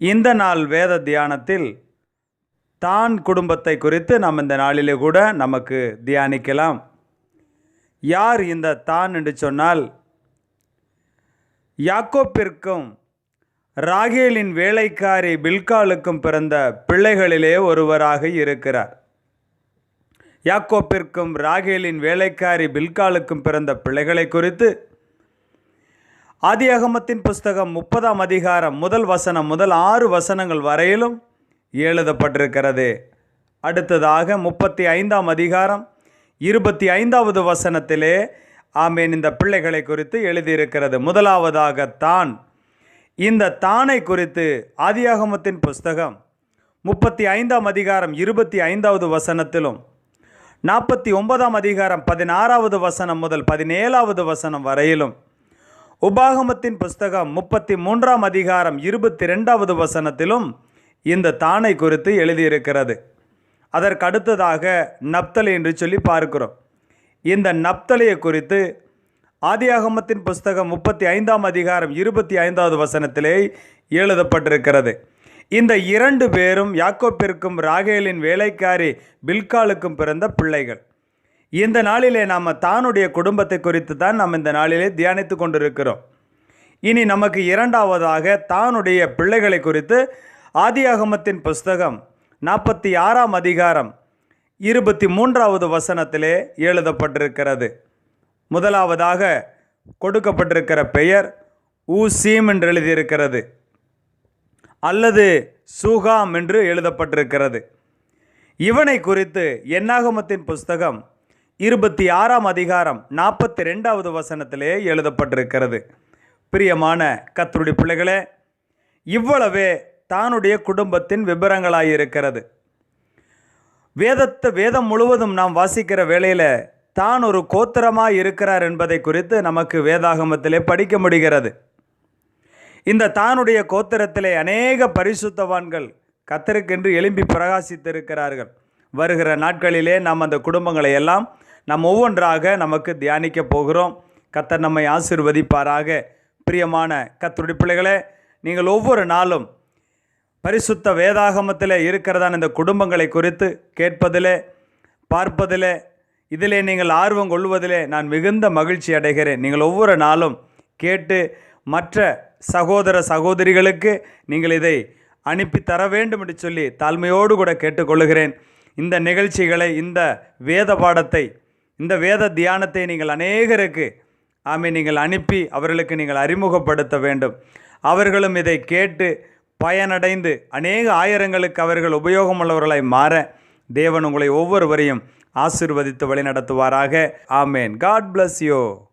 இந்த நாள் வேத தியானத்தில் தான் குடும்பத்தை குறித்து நாம் இந்த நாளிலே கூட நமக்கு தியானிக்கலாம். யார் இந்த தான் என்று சொன்னால் யாக்கோப்பிற்கும் ராகேலின் வேலைக்காரி பில்காலுக்கும் பிறந்த பிள்ளைகளிலே ஒருவராக இருக்கிறார். யாக்கோப்பிற்கும் ராகேலின் வேலைக்காரி பில்காலுக்கும் பிறந்த பிள்ளைகளை குறித்து ஆதியாகமத்தின் புஸ்தகம் முப்பதாம் அதிகாரம் முதல் வசனம் முதல் ஆறு வசனங்கள் வரையிலும் எழுதப்பட்டிருக்கிறது. அடுத்ததாக முப்பத்தி ஐந்தாம் அதிகாரம் இருபத்தி ஐந்தாவது வசனத்திலே ஆமேன் இந்த பிள்ளைகளை குறித்து எழுதியிருக்கிறது. முதலாவதாக தான். இந்த தானை குறித்து ஆதியாகமத்தின் புஸ்தகம் முப்பத்தி ஐந்தாம் அதிகாரம் இருபத்தி ஐந்தாவது வசனத்திலும் நாற்பத்தி ஒன்பதாம் அதிகாரம் பதினாறாவது வசனம் முதல் பதினேழாவது வசனம் வரையிலும் உபாகமத்தின் புஸ்தகம் முப்பத்தி மூன்றாம் அதிகாரம் இருபத்தி ரெண்டாவது வசனத்திலும் இந்த தானை குறித்து எழுதியிருக்கிறது. அதற்கு அடுத்ததாக நப்தலி என்று சொல்லி பார்க்கிறோம். இந்த நப்தலியை குறித்து ஆதியாகமத்தின் புஸ்தகம் முப்பத்தி ஐந்தாம் அதிகாரம் இருபத்தி ஐந்தாவது வசனத்திலே எழுதப்பட்டிருக்கிறது. இந்த இரண்டு பேரும் யாக்கோப்பிற்கும் ராகேலின் வேலைக்காரி பில்காலுக்கும் பிறந்த பிள்ளைகள். இந்த நாளிலே நாம் தானுடைய குடும்பத்தை குறித்து தான் நாம் இந்த நாளிலே தியானித்து கொண்டிருக்கிறோம். இனி நமக்கு இரண்டாவதாக தானுடைய பிள்ளைகளை குறித்து ஆதியாகமத்தின் புஸ்தகம் நாற்பத்தி ஆறாம் அதிகாரம் இருபத்தி மூன்றாவது வசனத்திலே எழுதப்பட்டிருக்கிறது. முதலாவதாக கொடுக்கப்பட்டிருக்கிற பெயர் ஊசீம் என்று எழுதியிருக்கிறது. அல்லது சூகாம் என்று எழுதப்பட்டிருக்கிறது. இவனை குறித்து என்னாகமத்தின் புஸ்தகம் இருபத்தி ஆறாம் அதிகாரம் நாற்பத்தி ரெண்டாவது வசனத்திலே எழுதப்பட்டிருக்கிறது. பிரியமான கத்தருடைய பிள்ளைகளே இவ்வளவே தானுடைய குடும்பத்தின் விபரங்களாயிருக்கிறது. வேதத்தை வேதம் முழுவதும் நாம் வாசிக்கிற வேளையில் தான் ஒரு கோத்திரமாக இருக்கிறார் என்பதை குறித்து நமக்கு வேதாகமத்திலே படிக்க முடிகிறது. இந்த தானுடைய கோத்திரத்திலே அநேக பரிசுத்தவான்கள் கத்தருக்கென்று எழும்பி பிரகாசித்திருக்கிறார்கள். வருகிற நாட்களிலே நாம் அந்த குடும்பங்களை எல்லாம் நாம் ஒவ்வொன்றாக நமக்கு தியானிக்க போகிறோம். கத்தர் நம்மை ஆசிர்வதிப்பாராக. பிரியமான கத்தருடைய பிள்ளைகளே நீங்கள் ஒவ்வொரு நாளும் பரிசுத்த வேதாகமத்தில் இருக்கிறதான இந்த குடும்பங்களை குறித்து கேட்பதிலே பார்ப்பதிலே இதிலே நீங்கள் ஆர்வம் கொள்வதிலே நான் மிகுந்த மகிழ்ச்சி அடைகிறேன். நீங்கள் ஒவ்வொரு நாளும் கேட்டு மற்ற சகோதர சகோதரிகளுக்கு நீங்கள் இதை அனுப்பி தர வேண்டும் என்று சொல்லி தாழ்மையோடு கூட கேட்டுக்கொள்கிறேன். இந்த நிகழ்ச்சிகளை இந்த வேத பாடத்தை இந்த வேத தியானத்தை நீங்கள் அநேகருக்கு ஆமை நீங்கள் அனுப்பி அவர்களுக்கு நீங்கள் அறிமுகப்படுத்த வேண்டும். அவர்களும் இதை கேட்டு பயனடைந்து அநேக ஆயிரங்களுக்கு அவர்கள் உபயோகமுள்ளவர்களாய் மாற தேவன் உங்களை ஒவ்வொருவரையும் ஆசிர்வதித்து வழிநடத்துவாராக. ஆமேன். God bless you